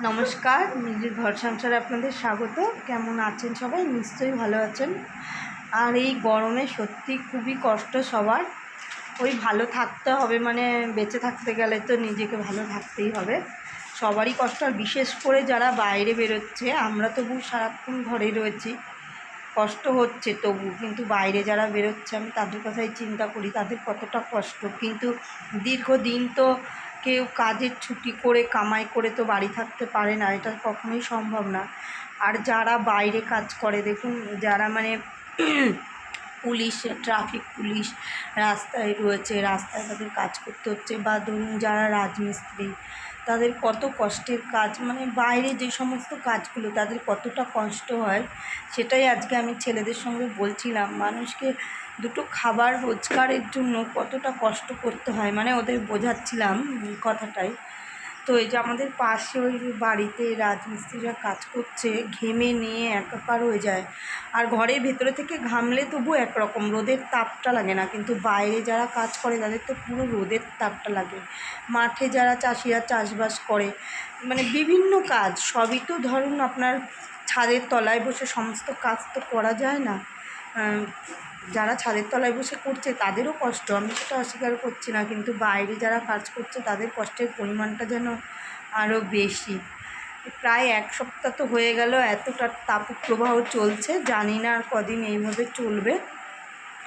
নমস্কার, নিজের ঘর সংসারে আপনাদের স্বাগত। কেমন আছেন সবাই? নিশ্চয়ই ভালো আছেন। আর এই গরমে সত্যি খুবই কষ্ট সবার। ওই ভালো থাকতে হবে মানে বেঁচে থাকতে গেলে তো নিজেকে ভালো থাকতেই হবে। সবারই কষ্ট। আর বিশেষ করে যারা বাইরে বেরোচ্ছে, আমরা তবু সারাক্ষণ ঘরেই রয়েছি। কষ্ট হচ্ছে তবু, কিন্তু বাইরে যারা বেরোচ্ছে, আমি তাদের কথাই চিন্তা করি, তাদের কতটা কষ্ট? কিন্তু দীর্ঘদিন তো কেউ কাজের ছুটি করে, কামাই করে তো বাড়ি থাকতে পারে না, এটা কখনোই সম্ভব না। আর যারা বাইরে কাজ করে, দেখুন, যারা মানে পুলিশ, ট্রাফিক পুলিশ রাস্তায় রয়েছে, রাস্তায় তাদের কাজ করতে হচ্ছে, বা ধরুন যারা রাজমিস্ত্রি, তাদের কত কষ্টের কাজ মানে বাইরে যে সমস্ত কাজগুলো তাদের কতটা কষ্ট হয়, সেটাই আজকে আমি ছেলেদের সঙ্গে বলছিলাম। মানুষকে দুটো খাবার রোজগারের জন্য কতটা কষ্ট করতে হয় মানে ওদের বোঝাচ্ছিলাম কথাটাই। তো এই যে আমাদের পাশে ওই বাড়িতে রাজমিস্ত্রিরা কাজ করছে, ঘেমে নিয়ে একাকার হয়ে যায়। আর ঘরের ভেতরে থেকে ঘামলে তবু একরকম, রোদের তাপটা লাগে না। কিন্তু বাইরে যারা কাজ করে তাদের তো পুরো রোদের তাপটা লাগে। মাঠে যারা চাষিরা চাষবাস করে মানে বিভিন্ন কাজ, সবই তো ধরুন আপনার ছাদের তলায় বসে সমস্ত কাজ তো করা যায় না। যারা ছাদের তলায় বসে করছে, তাদেরও কষ্ট। আমি সেটা অস্বীকার করছি না, কিন্তু বাইরে যারা কাজ করছে, তাদের কষ্টের পরিমাণটা যেন আরও বেশি। প্রায় এক সপ্তাহ তো হয়ে গেল, এতটা তাপপ্রবাহ চলছে, জানি না আর কদিন এইভাবে চলবে।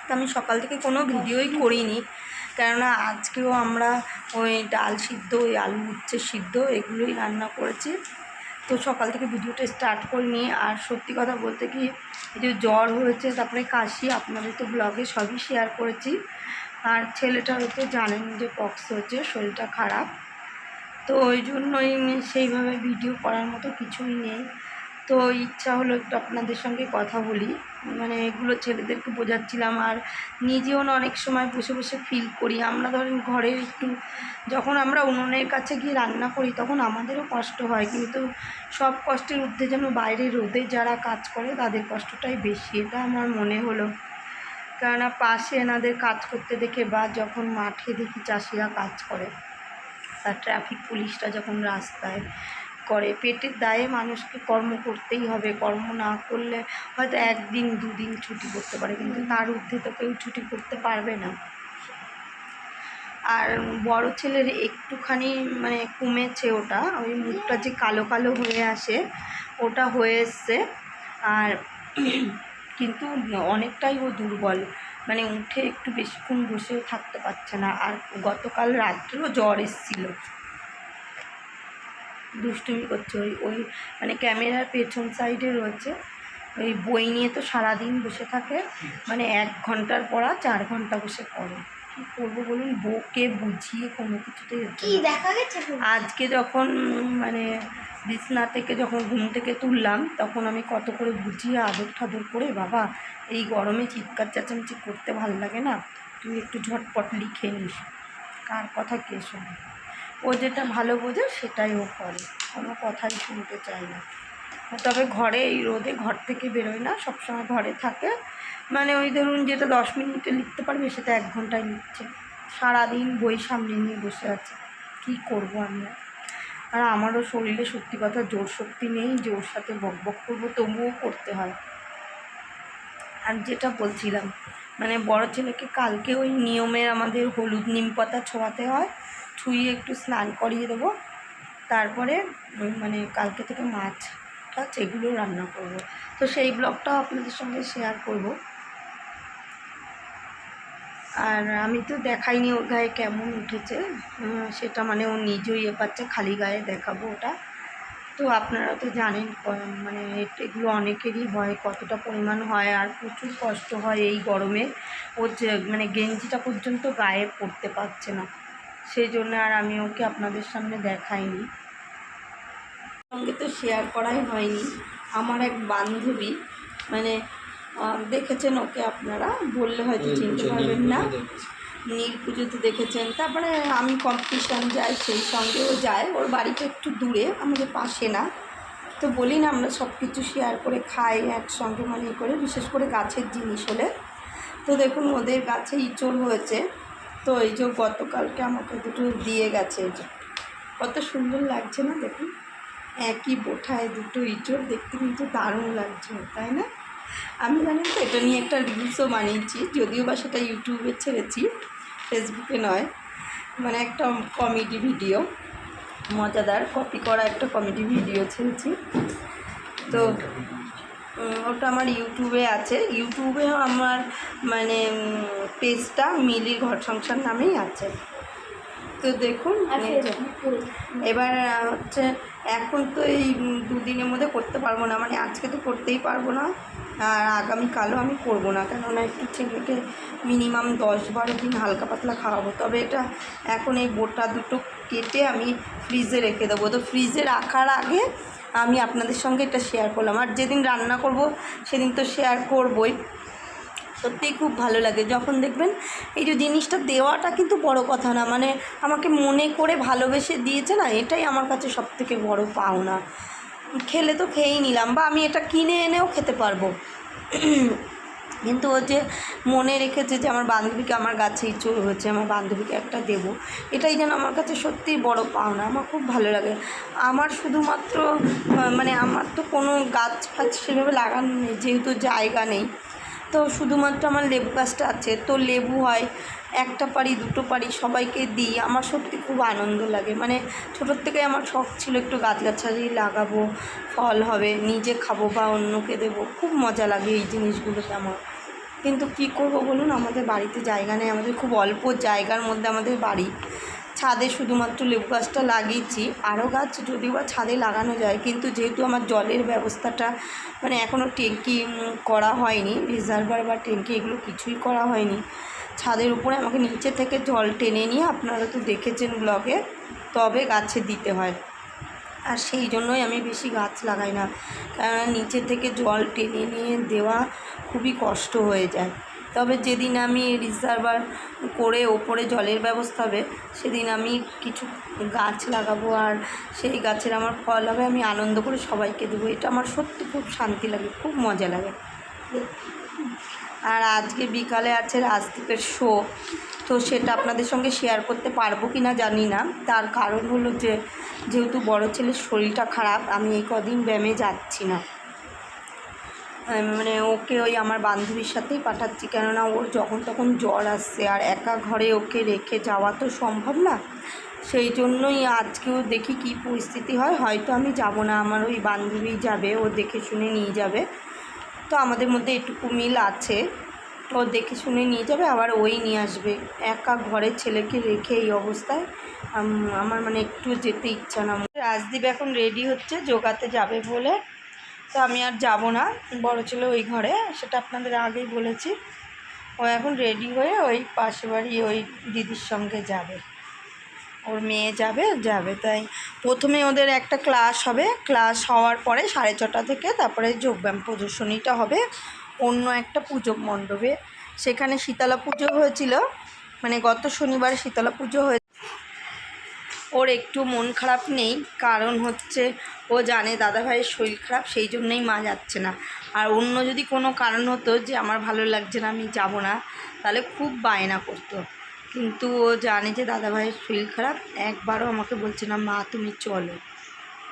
তো আমি সকাল থেকে কোনো ভিডিওই করিনি, কেননা আজকেও আমরা ওই ডাল সিদ্ধ, ওই আলু উচ্ছে সিদ্ধ, এগুলোই রান্না করেছি। তো সকাল থেকে ভিডিওটা স্টার্ট করিনি। আর সত্যি কথা বলতে কি যে জ্বর হয়েছে, তারপরে কাশি, আপনাদের তো ব্লগে সবই শেয়ার করেছি। আর ছেলেটা হয়তো জানেন যে পক্স হচ্ছে, শরীরটা খারাপ। তো ওই জন্যই সেইভাবে ভিডিও করার মতো কিছুই নেই। তো ইচ্ছা হলো একটু আপনাদের সঙ্গে কথা বলি। মানে এগুলো ছেলেদেরকে বোঝাচ্ছিলাম আর নিজেও না অনেক সময় বসে বসে ফিল করি। আমরা ধরেন ঘরের একটু যখন আমরা উনুনের কাছে গিয়ে রান্না করি তখন আমাদেরও কষ্ট হয়। কিন্তু সব কষ্টের ঊর্ধ্বে যেন বাইরে রোদে যারা কাজ করে তাদের কষ্টটাই বেশি, এটা আমার মনে হলো। কেননা পাশে এনাদের কাজ করতে দেখে বা যখন মাঠে দেখি চাষিরা কাজ করে, তার ট্রাফিক পুলিশটা যখন রাস্তায় করে। পেটের দায়ে মানুষকে কর্ম করতেই হবে। কর্ম না করলে হয়তো একদিন, দুদিন ছুটি করতে পারে, কিন্তু তার ঊর্ধ্বে তো কেউ ছুটি করতে পারবে না। আর বড় ছেলের একটুখানি মানে কমেছে ওটা। ওই মুখটা যে কালো কালো হয়ে আসে, ওটা হয়ে এসছে। আর কিন্তু অনেকটাই ও দুর্বল। মানে উঠে একটু বেশিক্ষণ বসেও থাকতে পারছে না। আর গতকাল রাত্রেও জ্বর এসেছিল। দুষ্টুমি করছে ওই ওই মানে ক্যামেরার পেছন সাইডে রয়েছে। ওই বই নিয়ে তো সারাদিন বসে থাকে মানে এক ঘণ্টার পড়া চার ঘণ্টা বসে পড়ে। কী করব বলুন? বউকে বুঝিয়ে কোনো কিছুতে কি দেখা গেছে আজকে যখন মানে বিছনা থেকে যখন ঘুম থেকে তুললাম তখন আমি কত করে বুঝিয়ে আদর ঠাদর করে বাবা এই গরমে চিৎকার চেঁচামেচি করতে ভালো লাগে না? তুই একটু ঝটপট লিখে নিস। কার কথা কে শোনে? ও যেটা ভালো বোঝে সেটাই ও করে। কোনো কথাই শুনতে চায় না। তবে ঘরে এই রোদে ঘর থেকে বেরোয় না, সবসময় ঘরে থাকে। মানে ওই ধরুন যেটা দশ মিনিটে লিখতে পারবে সেটা এক ঘন্টায় লিখছে। সারাদিন বই সামনে নিয়ে বসে আছে। কি করব আমি আর আমারও শরীরে সত্যি কথা জোর শক্তি নেই যে ওর সাথে বক বক করব, তবুও করতে হয়। আর যেটা বলছিলাম মানে বড় ছেলেকে কালকে ওই নিয়মের আমাদের হলুদ নিম পাতা ছোঁয়াতে হয়, ছুঁয়ে একটু স্নান করিয়ে দেবো। তারপরে মানে কালকে থেকে মাছ টাছ এগুলো রান্না করব। তো সেই ব্লগটাও আপনাদের সঙ্গে শেয়ার করব। আর আমি তো দেখাইনি ওর গায়ে কেমন উঠেছে। সেটা মানে ও নিজেই এ পাচ্ছে খালি গায়ে দেখাবো ওটা। তো আপনারা তো জানেন মানে এগুলো অনেকেরই হয় কতটা পরিমাণ হয় আর প্রচুর কষ্ট হয় এই গরমে। ওর যে মানে গেঞ্জিটা পর্যন্ত গায়ে পড়তে পারছে না। সেই জন্য আর আমি ওকে আপনাদের সামনে দেখাইনি। সঙ্গে তো শেয়ার করাই হয়নি। আমার এক বান্ধবী মানে দেখেছেন ওকে আপনারা? বললে হয়তো চিনতে পারবেন না। নীল পুজোতে দেখেছেন। তারপরে আমি কম্পিটিশান যাই, সেই সঙ্গেও যায় ওর বাড়িটা একটু দূরে, আমাদের পাশে না। তো বলি না, আমরা সব কিছু শেয়ার করে খাই একসঙ্গে মানে করে, বিশেষ করে গাছের জিনিস হলে। তো দেখুন, ওদের গাছে ইঁচড় হয়েছে। তো এই যে গতকালকে আমাকে দুটো দিয়ে গেছে। এই যে কত সুন্দর লাগছে না দেখুন? একই বোঠায় দুটো ইঁচড়, দেখতে কিন্তু দারুণ লাগছে, তাই না? আমি জানি তো এটা নিয়ে একটা রিলসও বানিয়েছি, যদিও বা সেটা ইউটিউবে ছেড়েছি। ফেসবুকে নয় মানে একটা কমেডি ভিডিও মজাদার কপি করা একটা কমেডি ভিডিও ছেড়েছি। তো ওটা আমার ইউটিউবে আছে। ইউটিউবেও আমার মানে পেজটা মিলি ঘর সংসার নামেই আছে। তো দেখুন। এবার হচ্ছে এখন তো এই দুদিনের মধ্যে করতে পারব না মানে আজকে তো করতেই পারব না। আর আগামীকালও আমি করব না। কেননা একটু ছেলেকে মিনিমাম দশ বারো দিন হালকা পাতলা খাওয়াবো। তবে এটা এখন এই বোটা দুটো কেটে আমি ফ্রিজে রেখে দেবো। তো ফ্রিজে রাখার আগে আমি আপনাদের সঙ্গে এটা শেয়ার করলাম। আর যেদিন রান্না করব, সেদিন তো শেয়ার করবই। সত্যিই খুব ভালো লাগে। যখন দেখবেন এই যে জিনিসটা দেওয়াটা কিন্তু বড় কথা না মানে আমাকে মনে করে ভালোবেসে দিয়েছে না, এটাই আমার কাছে সব থেকে বড় পাওনা। খেলে তো খেয়েই নিলাম বা আমি এটা কিনে এনেও খেতে পারব। কিন্তু ও যে মনে রেখেছে যে আমার বান্ধবীকে আমার গাছে ইঁচড় হয়েছে, আমার বান্ধবীকে একটা দেব, এটাই যেন আমার কাছে সত্যিই বড় পাওনা, আমার খুব ভালো লাগে। আমার শুধুমাত্র মানে আমার তো কোনো গাছ ফাছ সেভাবে লাগানো নেই, যেহেতু জায়গা নেই। তো শুধুমাত্র আমার লেবু গাছটা আছে। তো লেবু হয়, একটা পারি দুটো পারি সবাইকে দিই। আমার সত্যি খুব আনন্দ লাগে। মানে ছোটোর থেকে আমার শখ ছিল একটু গাছগাছালি লাগাবো, ফল হবে, নিজে খাব বা অন্যকে দেবো। খুব মজা লাগে এই জিনিসগুলোতে আমার। কিন্তু কী করব বলুন? আমাদের বাড়িতে জায়গা নেই। আমাদের খুব অল্প জায়গার মধ্যে আমাদের বাড়ি। ছাদে শুধুমাত্র লেবু গাছটা লাগিয়েছি। আরও গাছ যদিও বা ছাদে লাগানো যায়, কিন্তু যেহেতু আমার জলের ব্যবস্থাটা মানে এখনও ট্যাঙ্কি করা হয়নি, রিজার্ভার বা ট্যাঙ্কি এগুলো কিছুই করা হয়নি। ছাদের উপরে আমাকে নিচে থেকে জল টেনে নিয়ে আপনারা তো দেখেছেন ব্লগে, তবে গাছে দিতে হয়। আর সেই জন্যই আমি বেশি গাছ লাগাই না, কেননা নিচে থেকে জল টেনে নিয়ে দেওয়া খুবই কষ্ট হয়ে যায়। তবে যেদিন আমি রিজার্ভার করে ওপরে জলের ব্যবস্থা হবে, সেদিন আমি কিছু গাছ লাগাবো আর সেই গাছের আমার ফল হবে, আমি আনন্দ করে সবাইকে দেবো। এটা আমার সত্যি খুব শান্তি লাগে, খুব মজা লাগে। আর আজকে বিকালে আছে রাজদীপের শো তো সেটা আপনাদের সঙ্গে শেয়ার করতে পারব কি না জানি না। তার কারণ হলো যে, যেহেতু বড় ছেলের শরীরটা খারাপ, আমি এই কদিন ব্যায়ামে যাচ্ছি না। মানে ওকে ওই আমার বান্ধবীর সাথেই পাঠাচ্ছি। কেননা ওর যখন তখন জ্বর আসছে আর একা ঘরে ওকে রেখে যাওয়া তো সম্ভব না। সেই জন্যই আজকেও দেখি কি পরিস্থিতি হয়। হয়তো আমি যাব না, আমার ওই বান্ধবী যাবে, ও দেখে শুনে নিয়ে যাবে। তো আমাদের মধ্যে এটুকু মিল আছে। ও দেখে শুনে নিয়ে যাবে, আবার ওই নিয়ে আসবে। একা ঘরে ছেলেকে রেখে এই অবস্থায় আমার মানে একটু যেতে ইচ্ছা না। রাজদীপ এখন রেডি হচ্ছে যোগাতে যাবে বলে। তো আমি আর যাব না। বড় ছেলে ওই ঘরে, সেটা আপনাদের আগেই বলেছি। ও এখন রেডি হয়ে ওই পাশে বাড়ি ওই দিদির সঙ্গে যাবে। ওর মেয়ে যাবে যাবে তাই। প্রথমে ওদের একটা ক্লাস হবে। ক্লাস হওয়ার পরে সাড়ে ছটা থেকে তারপরে যোগব্যায়াম প্রদর্শনীটা হবে। অন্য একটা পুজো মণ্ডপে। সেখানে শীতলা পুজো হয়েছিল। মানে গত শনিবার শীতলা পুজো হয়ে ওর একটু মন খারাপ নেই, কারণ হচ্ছে ও জানে দাদাভাইয়ের শরীর খারাপ, সেই জন্যই মা যাচ্ছে না। আর অন্য যদি কোনো কারণ হতো যে আমার ভালো লাগছে না, আমি যাব না, তাহলে খুব বায়না করতো। কিন্তু ও জানে যে দাদাভাইয়ের শরীর খারাপ, একবারও আমাকে বলছে না, মা, তুমি চলো।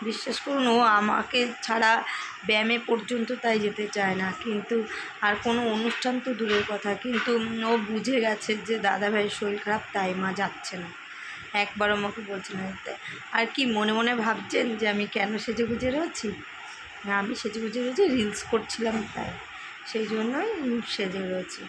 বিশ্বাস করুন, ও আমাকে ছাড়া ব্যায়ামে পর্যন্ত তাই যেতে চায় না। কিন্তু আর কোনো অনুষ্ঠান তো দূরের কথা, কিন্তু ও বুঝে গেছে যে দাদাভাইয়ের শরীর খারাপ, তাই মা যাচ্ছে না। একবার আমাকে বলছে না আর কি মনে মনে ভাবছেন যে আমি কেন সেজে গুজে রয়েছি? না, আমি সেজে গুজে রয়েছি রিলস করছিলাম তাই। সেই জন্যই সেজে রয়েছি।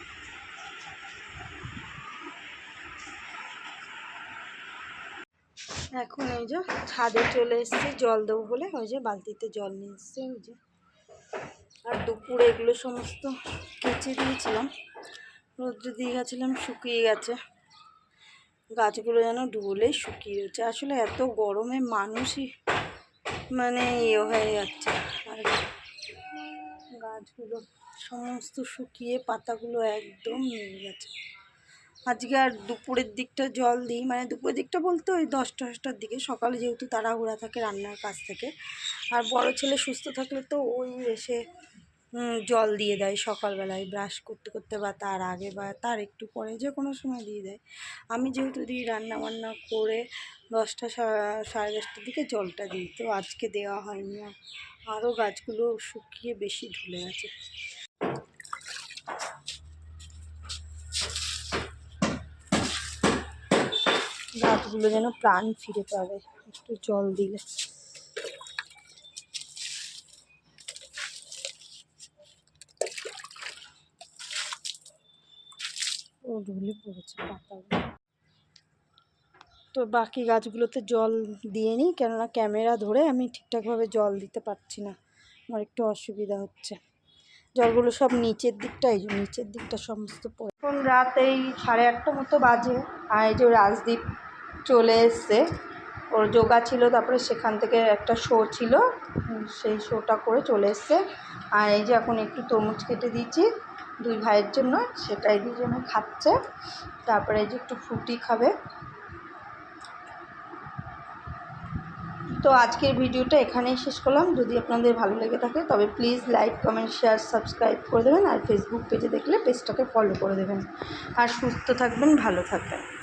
এখন এই যে ছাদে চলে এসেছি, জল দেবো বলে। ওই যে বালতিতে জল নিয়ে এসেছি ওই যে। আর দুপুরে এগুলো সমস্ত কেচে দিয়েছিলাম। রোদ্রে দিয়ে গেছিলাম, শুকিয়ে গেছে। গাছগুলো যেন ডুবলেই শুকিয়ে যাচ্ছে আসলে এত গরমে মানুষই মানে ইয়ে হয়ে যাচ্ছে। আর গাছগুলো সমস্ত শুকিয়ে পাতাগুলো একদম নিয়ে গেছে। আজকে আর দুপুরের দিকটা জল দিই। মানে দুপুরের দিকটা বলতে ওই দশটা, দশটার দিকে। সকালে যেহেতু তাড়াহুড়া থাকে রান্নার কাছ থেকে। আর বড় ছেলে সুস্থ থাকলে তো ওই এসে জল দিয়ে দেয় সকালবেলায় ব্রাশ করতে করতে বা তার আগে বা তার একটু পরে, যে কোনো সময় দিয়ে দেয়। আমি যেহেতু দিই রান্না বান্না করে দশটা সাড়ে দশটার দিকে জলটা দিই, তো আজকে দেওয়া হয়নি। আর আরও গাছগুলো শুকিয়ে বেশি ঢুলে গেছে। গাছগুলো যেন প্রাণ ফিরে পাবে, একটু জল দিলে। ঢুলে পড়েছে পাতাগুলো তো বাকি গাছগুলোতে জল দিয়ে নিই, কেননা ক্যামেরা ধরে আমি ঠিকঠাকভাবে জল দিতে পারছি না। আমার একটু অসুবিধা হচ্ছে। জলগুলো সব নিচের দিকটা, এই যে নিচের দিকটা সমস্ত পড়ে। এখন রাত এই সাড়ে আটটা মতো বাজে, আর এই যে রাজদীপ চলে এসছে। ওর যোগা ছিল, তারপরে সেখান থেকে একটা শো ছিল, সেই শোটা করে চলে এসছে। আর এই যে এখন একটু তরমুজ কেটে দিয়েছি। দুই ভাইয়ের জন্য, সেটাই দুজনে খাচ্ছে। তারপরে যে একটু ফ্রুটি খাবে। তো আজকের ভিডিওটা এখানেই শেষ করলাম। যদি আপনাদের ভালো লেগে থাকে, তবে please like comment share subscribe করে দেবেন। আর ফেসবুক পেজে দেখলে পেজটাকে ফলো করে দেবেন। আর সুস্থ থাকবেন, ভালো থাকবেন।